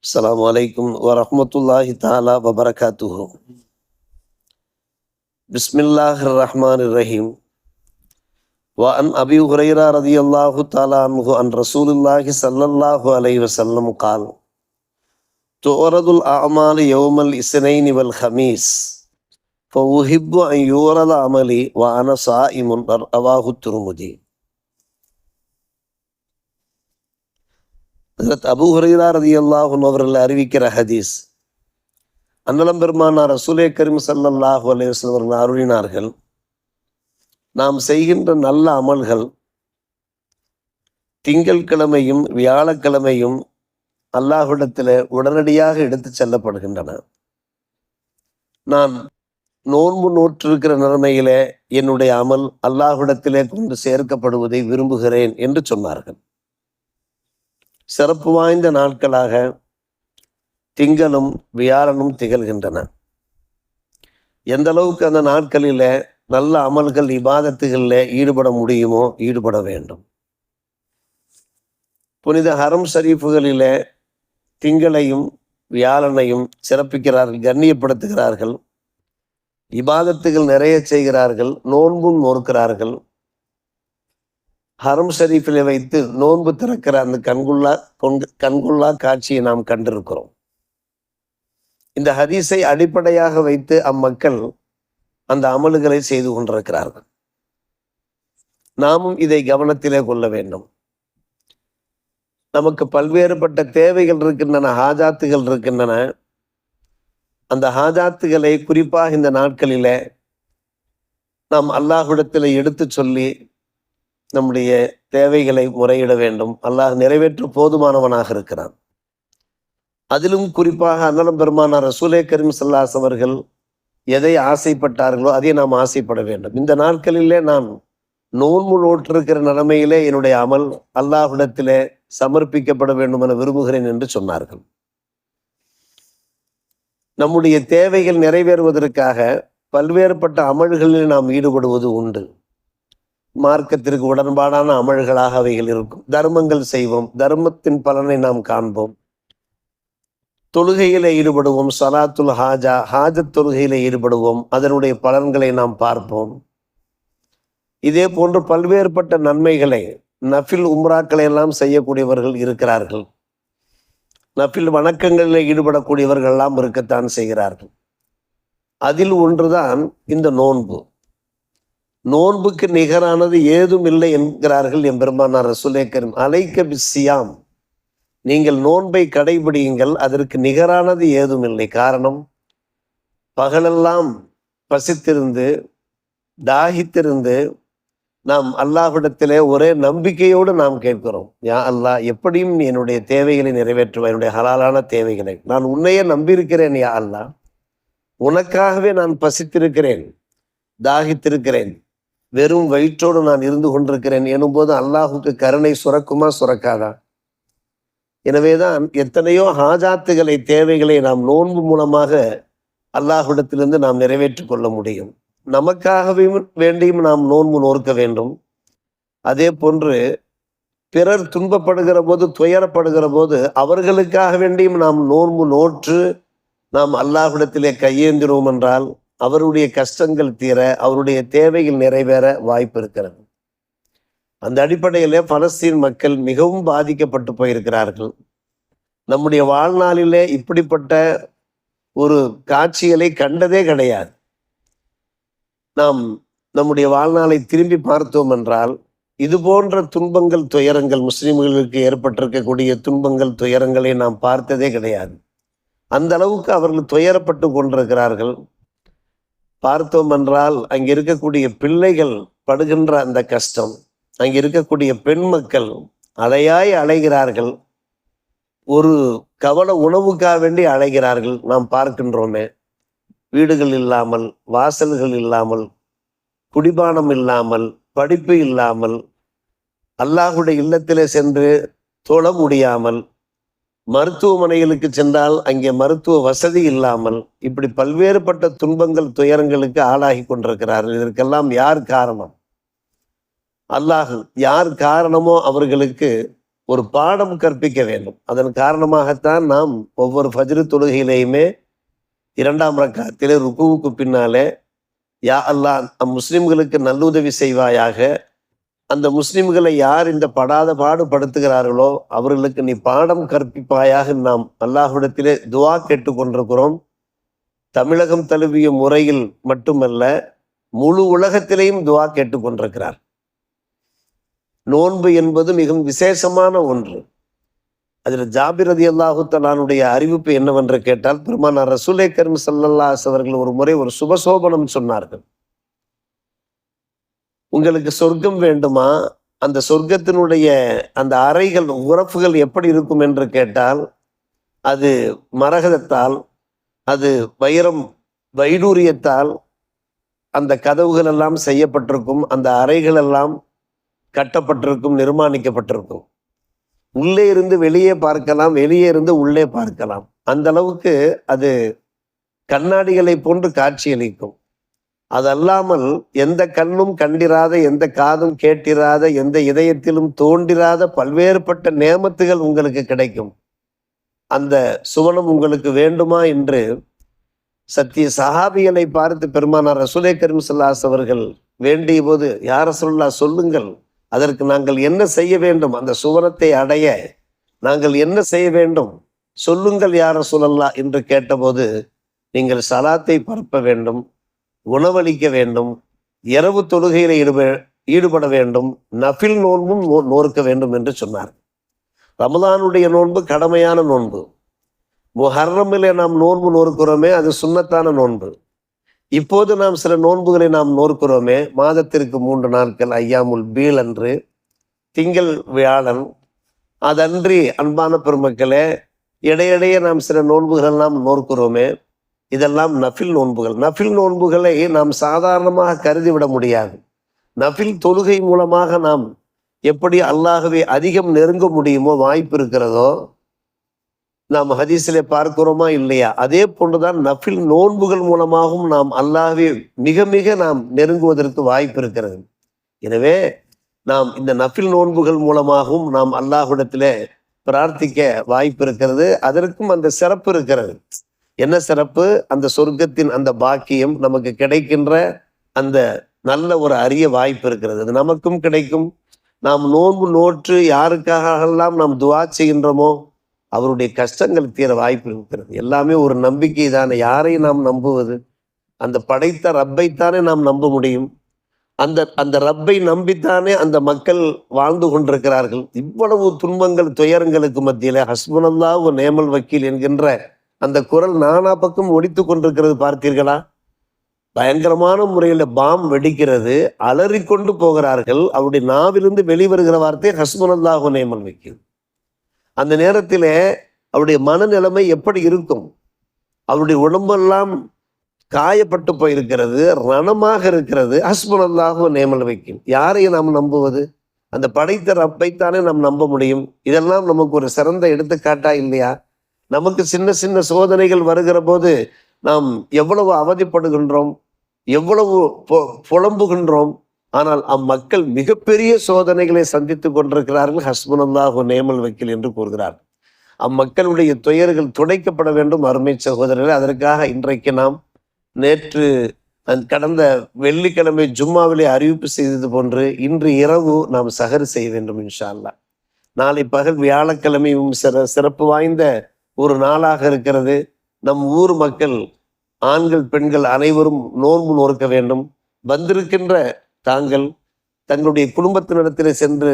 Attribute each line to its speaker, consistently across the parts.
Speaker 1: السلام عليكم ورحمة الله تعالى وبركاته. بسم الله الرحمن الرحيم. وعن أبي هريرة رضي الله تعالى عنه عن رسول الله صلى الله عليه وسلم قال تعرض الأعمال يوم الاثنين والخميس فأحب أن يورد عملي وأنا صائم. رواه الترمذي. ஹசரத் அபு ஹுரைரா ரதியல்லாஹு அவர்கள் அறிவிக்கிற ஹதீஸ். அன்னலம் பெருமானார் ரசூலே கரீம் சல்லாஹு அலைஹி அவர்கள் அருளினார்கள் நாம் செய்கின்ற நல்ல அமல்கள் திங்கட்கிழமையும் வியாழக்கிழமையும் அல்லாஹ்விடத்தில் உடனடியாக எடுத்து செல்லப்படுகின்றன. நான் நோன்பு நோற்றிருக்கிற நிலைமையிலே என்னுடைய அமல் அல்லாஹ்விடத்திலே கொண்டு சேர்க்கப்படுவதை விரும்புகிறேன் என்று சொன்னார்கள். சிறப்பு வாய்ந்த நாட்களாக திங்களும் வியாழனும் திகழ்கின்றன. எந்த அளவுக்கு அந்த நாட்களில் நல்ல அமல்கள் இபாதத்துகளில் ஈடுபட முடியுமோ ஈடுபட வேண்டும். புனித ஹரம் ஷரீஃபுகளில் திங்களையும் வியாழனையும் சிறப்பிக்கிறார்கள் கண்ணியப்படுத்துகிறார்கள். இபாதத்துகள் நிறைய செய்கிறார்கள் நோன்பும் நோக்கிறார்கள் ஹரம் ஷரீஃபில் வைத்து நோன்பு திறக்கிற அந்த கண்குள்ளா கொண்டு- கண்குள்ளா காட்சியை நாம் கண்டிருக்கிறோம். இந்த ஹதீஸை அடிப்படையாக வைத்து அம்மக்கள் அந்த அமல்களை செய்து கொண்டிருக்கிறார்கள். நாமும் இதை கவனத்திலே கொள்ள வேண்டும். நமக்கு பல்வேறுபட்ட தேவைகள் இருக்கின்றன ஹாஜாத்துகள் இருக்கின்றன. அந்த ஹாஜாத்துகளை குறிப்பாக இந்த நாட்களிலே நாம் அல்லாஹுடத்தில் எடுத்து சொல்லி நம்முடைய தேவைகளை முறையிட வேண்டும். அல்லாஹ் நிறைவேற்ற போதுமானவனாக இருக்கிறான். அதிலும் குறிப்பாக அன்னலம் பெருமானார் ரசூலே கரீம் சல்லாஸ் அவர்கள் எதை ஆசைப்பட்டார்களோ அதை நாம் ஆசைப்பட வேண்டும். இந்த நாட்களிலே நான் நோன்பு நோற்றிருக்கிற நிலைமையிலே என்னுடைய அமல் அல்லாஹ்விடத்திலே சமர்ப்பிக்கப்பட வேண்டும் என விரும்புகிறேன் என்று சொன்னார்கள். நம்முடைய தேவைகள் நிறைவேறுவதற்காக பல்வேறுபட்ட அமல்களில் நாம் ஈடுபடுவது உண்டு. மார்க்கத்திற்கு உடன்பாடான அமல்களாக அவைகள் இருக்கும். தர்மங்கள் செய்வோம். தர்மத்தின் பலனை நாம் காண்போம். தொழுகையில ஈடுபடுவோம். சலாத்துல் ஹாஜா ஹாஜத் தொழுகையில ஈடுபடுவோம். அதனுடைய பலன்களை நாம் பார்ப்போம். இதே போன்று பல்வேறுபட்ட நன்மைகளை நஃபில் உம்ராக்களை எல்லாம் செய்யக்கூடியவர்கள் இருக்கிறார்கள். நஃபில் வணக்கங்களில் ஈடுபடக்கூடியவர்கள் எல்லாம் இருக்கத்தான் செய்கிறார்கள். அதில் ஒன்றுதான் இந்த நோன்பு. நோன்புக்கு நிகரானது ஏதும் இல்லை என்கிறார்கள் என் பெருமானார் ரசூலே கரீம். அலைக்க பிஸ்ஸியாம். நீங்கள் நோன்பை கடைபிடியுங்கள் அதற்கு நிகரானது ஏதும் இல்லை. காரணம் பகலெல்லாம் பசித்திருந்து தாகித்திருந்து நாம் அல்லாஹிடத்திலே ஒரே நம்பிக்கையோடு நாம் கேட்கிறோம். யா அல்லாஹ் எப்படியும் என்னுடைய தேவைகளை நிறைவேற்றுவேன் என்னுடைய ஹலாலான தேவைகளை. நான் உன்னையே நம்பியிருக்கிறேன் யா அல்லாஹ் உனக்காகவே நான் பசித்திருக்கிறேன் தாகித்திருக்கிறேன். வெறும் வயிற்றோடு நான் இருந்து கொண்டிருக்கிறேன் எனும்போது அல்லாஹுக்கு கருணை சுரக்குமா? சுரக்காதா? எனவேதான் எத்தனையோ ஹாஜாத்துகளை தேவைகளை நாம் நோன்பு மூலமாக அல்லாஹுடத்திலிருந்து நாம் நிறைவேற்றி கொள்ள முடியும். நமக்காகவே வேண்டியும் நாம் நோன்பு நோர்க்க வேண்டும். அதே போன்று பிறர் துன்பப்படுகிற போது துயரப்படுகிற போது அவர்களுக்காக வேண்டியும் நாம் நோன்பு நோற்று நாம் அல்லாஹுடத்திலே கையேந்திரோம் என்றால் அவருடைய கஷ்டங்கள் தீர அவருடைய தேவைகள் நிறைவேற வாய்ப்பு இருக்கிறது. அந்த அடிப்படையிலே பலஸ்தீன் மக்கள் மிகவும் பாதிக்கப்பட்டு போயிருக்கிறார்கள். நம்முடைய வாழ்நாளிலே இப்படிப்பட்ட ஒரு காட்சிகளை கண்டதே கிடையாது. நாம் நம்முடைய வாழ்நாளை திரும்பி பார்த்தோம் என்றால் இது போன்ற துன்பங்கள் துயரங்கள் முஸ்லிம்களுக்கு ஏற்பட்டிருக்கக்கூடிய துன்பங்கள் துயரங்களை நாம் பார்த்ததே கிடையாது. அந்த அளவுக்கு அவர்கள் துயரப்பட்டு கொண்டிருக்கிறார்கள். பார்த்தோம் என்றால் அங்கே இருக்கக்கூடிய பிள்ளைகள் படுகின்ற அந்த கஷ்டம். அங்கே இருக்கக்கூடிய பெண் மக்கள் அலையாய் அலைகிறார்கள். ஒரு கவல உணவுக்காக வேண்டி அலைகிறார்கள். நாம் பார்க்கின்றோமே. வீடுகள் இல்லாமல் வாசல்கள் இல்லாமல் குடிபானம் இல்லாமல் படிப்பு இல்லாமல் அல்லாஹுடைய இல்லத்திலே சென்று தொழ முடியாமல் மருத்துவமனைகளுக்கு சென்றால் அங்கே மருத்துவ வசதி இல்லாமல் இப்படி பல்வேறுபட்ட துன்பங்கள் துயரங்களுக்கு ஆளாகி கொண்டிருக்கிறார்கள். இதற்கெல்லாம் யார் காரணம்? அல்லாஹ் யார் காரணமோ அவர்களுக்கு ஒரு பாடம் கற்பிக்க வேண்டும். அதன் காரணமாகத்தான் நாம் ஒவ்வொரு ஃபஜ்ரு தொழுகையிலையுமே இரண்டாம் ரக்காத்திலே ருக்குவுக்கு பின்னாலே யா அல்லாஹ் முஸ்லிம்களுக்கு நல்லுதவி செய்வாயாக அந்த முஸ்லிம்களை யார் இந்த படாத பாடுபடுத்துகிறார்களோ அவர்களுக்கு நீ பாடம் கற்பிப்பாயாக நாம் அல்லாஹுடத்திலே துவா கேட்டுக்கொண்டிருக்கிறோம். தமிழகம் தழுவிய முறையில் மட்டுமல்ல முழு உலகத்திலேயும் துவா கேட்டுக்கொண்டிருக்கிறார். நோன்பு என்பது மிகவும் விசேஷமான ஒன்று. அதில் ஜாபிர் ரதி அல்லாஹு அறிவிப்பு என்னவென்று கேட்டால் பெருமானார் ரசூலே கரும் சல்லல்லாஸ் அவர்கள் ஒரு முறை ஒரு சுபசோபனம் சொன்னார்கள். உங்களுக்கு சொர்க்கம் வேண்டுமா? அந்த சொர்க்கத்தினுடைய அந்த அறைகள் உறப்புகள் எப்படி இருக்கும் என்று கேட்டால் அது மரகதத்தால் அது வைரம் வைடூரியத்தால் அந்த கதவுகள் எல்லாம் செய்யப்பட்டிருக்கும் அந்த அறைகள் எல்லாம் கட்டப்பட்டிருக்கும் நிர்மாணிக்கப்பட்டிருக்கும். உள்ளே இருந்து வெளியே பார்க்கலாம் வெளியே இருந்து உள்ளே பார்க்கலாம். அந்த அளவுக்கு அது கண்ணாடிகளை போன்று காட்சியளிக்கும். அதல்லாமல் எந்த கண்ணும் கண்டிராத எந்த காதும் கேட்டிராத எந்த இதயத்திலும் தோன்றிராத பல்வேறுபட்ட நேமத்துகள் உங்களுக்கு கிடைக்கும். அந்த சுவனம் உங்களுக்கு வேண்டுமா என்று சத்திய சஹாபிகளை பார்த்து பெருமானார் ரசூலே கரீம் சல்லாஸ் அவர்கள் வேண்டிய போது யார சொல்லா சொல்லுங்கள். அதற்கு நாங்கள் என்ன செய்ய வேண்டும்? அந்த சுவனத்தை அடைய நாங்கள் என்ன செய்ய வேண்டும்? சொல்லுங்கள் யார சொல்லல்லா என்று கேட்டபோது நீங்கள் சலாத்தை பரப்ப வேண்டும். உணவளிக்க வேண்டும் இரவு தொழுகையில் ஈடுப ஈடுபட வேண்டும் நஃபில் நோன்பும் நோ- நோர்க்க வேண்டும் என்று சொன்னார். ரமதானுடைய நோன்பு கடமையான நோன்பு. முஹர்ரமில் நாம் நோன்பு நோர்க்கிறோமே அது சுண்ணத்தான நோன்பு. இப்போது நாம் சில நோன்புகளை நாம் நோர்க்கிறோமே மாதத்திற்கு மூன்று நாட்கள் ஐயாமுல் பீல் அன்று திங்கள் வியாழன் அதன்றி அன்பான பெருமக்களே இடையிடையே நாம் சில நோன்புகள் நாம் நோர்க்கிறோமே இதெல்லாம் நஃபில் நோன்புகள். நஃபில் நோன்புகளை நாம் சாதாரணமாக கருதிவிட முடியாது. நஃபில் தொழுகை மூலமாக நாம் எப்படி அல்லாகவே அதிகம் நெருங்க முடியுமோ வாய்ப்பு இருக்கிறதோ நாம் ஹதீஸில் பார்க்கிறோமா இல்லையா? அதே போன்றுதான் நஃபில் நோன்புகள் மூலமாகவும் நாம் அல்லாகவே மிக மிக நாம் நெருங்குவதற்கு வாய்ப்பு இருக்கிறது. எனவே நாம் இந்த நஃபில் நோன்புகள் மூலமாகவும் நாம் அல்லாஹுடத்தில் பிரார்த்திக்க வாய்ப்பு இருக்கிறது. அதற்கும் அந்த சிறப்பு இருக்கிறது. என்ன சிறப்பு? அந்த சொர்க்கத்தின் அந்த பாக்கியம் நமக்கு கிடைக்கின்ற அந்த நல்ல ஒரு அரிய வாய்ப்பு இருக்கிறது. அது நமக்கும் கிடைக்கும். நாம் நோன்பு நோற்று யாருக்காகலாம் நாம் துவா செய்கின்றோமோ அவருடைய கஷ்டங்கள் தீர வாய்ப்பு இருக்கிறது. எல்லாமே ஒரு நம்பிக்கை தானே. யாரை நாம் நம்புவது? அந்த படைத்த ரப்பைத்தானே நாம் நம்ப முடியும். அந்த அந்த ரப்பை நம்பித்தானே அந்த மக்கள் வாழ்ந்து கொண்டிருக்கிறார்கள். இவ்வளவு துன்பங்கள் துயரங்களுக்கு மத்தியில் ஹஸ்பனல்லா ஒரு நேமல் வக்கீல் என்கின்ற அந்த குரல் நானா பக்கம் ஒடித்து கொண்டிருக்கிறது பார்த்தீர்களா? பயங்கரமான முறையில் பாம் வெடிக்கிறது அலறிக்கொண்டு போகிறார்கள். அவருடைய நாவிலிருந்து வெளிவருகிற வார்த்தை ஹஸ்பனல்லாஹு நேமன் வைக்கும் அந்த நேரத்தில் அவருடைய மனநிலைமை எப்படி இருக்கும்? அவருடைய உடம்பெல்லாம் காயப்பட்டு போயிருக்கிறது ரணமாக இருக்கிறது. ஹஸ்பனல்லாஹு நேமல் வைக்கும் யாரை நாம் நம்புவது? அந்த படைத்த ரப்பைத்தானே நாம் நம்ப முடியும். இதெல்லாம் நமக்கு ஒரு சிறந்த எடுத்துக்காட்டா இல்லையா? நமக்கு சின்ன சின்ன சோதனைகள் வருகிற போது நாம் எவ்வளவு அவதிப்படுகின்றோம் எவ்வளவு பொ- புலம்புகின்றோம். ஆனால் அம்மக்கள் மிகப்பெரிய சோதனைகளை சந்தித்துக் கொண்டிருக்கிறார்கள் ஹஸ்பனல்லாஹு நேமல் வக்கீல் என்று கூறுகிறார். அம்மக்களுடைய துயர்கள் துடைக்கப்பட வேண்டும் அருமை சகோதரர்கள். அதற்காக இன்றைக்கு நாம் நேற்று கடந்த வெள்ளிக்கிழமை ஜும்மாவிலே அறிவிப்பு செய்தது போன்று இன்று இரவு நாம் சஹர் செய்ய வேண்டும் இன்ஷா அல்லாஹ் நாளை பகல் வியாழக்கிழமையும் சிற சிறப்பு வாய்ந்த ஒரு நாளாக இருக்கிறது. நம் ஊர் மக்கள் ஆண்கள் பெண்கள் அனைவரும் நோன்பு நோக்க வேண்டும். வந்திருக்கின்ற தாங்கள் தங்களுடைய குடும்பத்தினிடத்தில் சென்று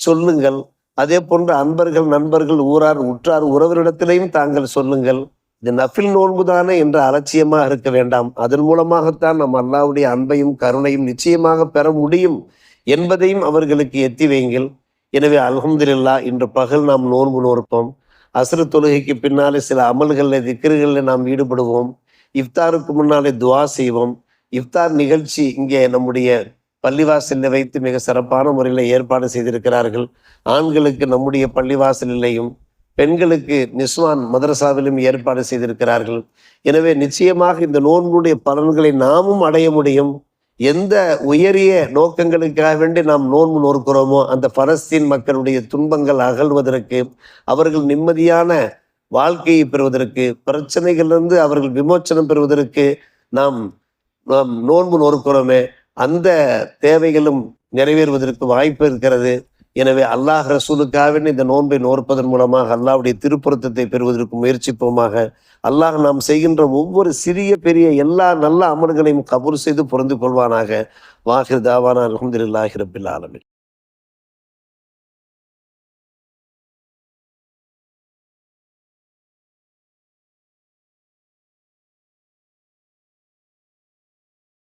Speaker 1: சொல்லுங்கள். அதே போன்று அன்பர்கள் நண்பர்கள் ஊரார் உற்றார் உறவரிடத்திலையும் தாங்கள் சொல்லுங்கள். இது நஃபில் நோன்புதானே என்ற அலட்சியமாக இருக்க வேண்டாம். அதன் மூலமாகத்தான் நம் அல்லாவுடைய அன்பையும் கருணையும் நிச்சயமாக பெற முடியும் என்பதையும் அவர்களுக்கு எத்தி வைங்கள் எனவே அலமதுல்லா இன்று பகல் நாம் நோன்பு நோற்போம். அஸ்ரு தொழுகைக்கு பின்னாலே சில அமல்களில் திக்கர்களில் நாம் ஈடுபடுவோம். இஃப்தாருக்கு முன்னாலே துவா செய்வோம். இஃப்தார் நிகழ்ச்சி இங்கே நம்முடைய பள்ளிவாசலில் வைத்து மிக சிறப்பான முறையில் ஏற்பாடு செய்திருக்கிறார்கள். ஆண்களுக்கு நம்முடைய பள்ளிவாசலிலேயும் பெண்களுக்கு நிஸ்வான் மதரசாவிலும் ஏற்பாடு செய்திருக்கிறார்கள். எனவே நிச்சயமாக இந்த நோன்புடைய பலன்களை நாமும் அடைய முடியும். எந்த உயரிய நோக்கங்களுக்காக வேண்டி நாம் நோன்பு நோக்கிறோமோ அந்த பலஸ்தீன் மக்களுடைய துன்பங்கள் அகழ்வதற்கு அவர்கள் நிம்மதியான வாழ்க்கையை பெறுவதற்கு பிரச்சனைகளிலிருந்து அவர்கள் விமோச்சனம் பெறுவதற்கு நாம் நாம் நோன்பு நோக்கிறோமே அந்த தேவைகளும் நிறைவேறுவதற்கு வாய்ப்பு இருக்கிறது. எனவே அல்லாஹ் ரசூலுக்காக இந்த நோன்பை நோற்பதன் மூலமாக அல்லாஹ்வுடைய திருப்பொருத்தத்தை பெறுவதற்கு முயற்சிப்போமாக. அல்லாஹ் நாம் செய்கின்ற ஒவ்வொரு சிறிய பெரிய எல்லா நல்ல அமல்களையும் கபூர் செய்து பொருந்து கொள்வானாக. வாஹிர் தாவானா அலமதுல்லாஹி ரபில் ஆலமின்.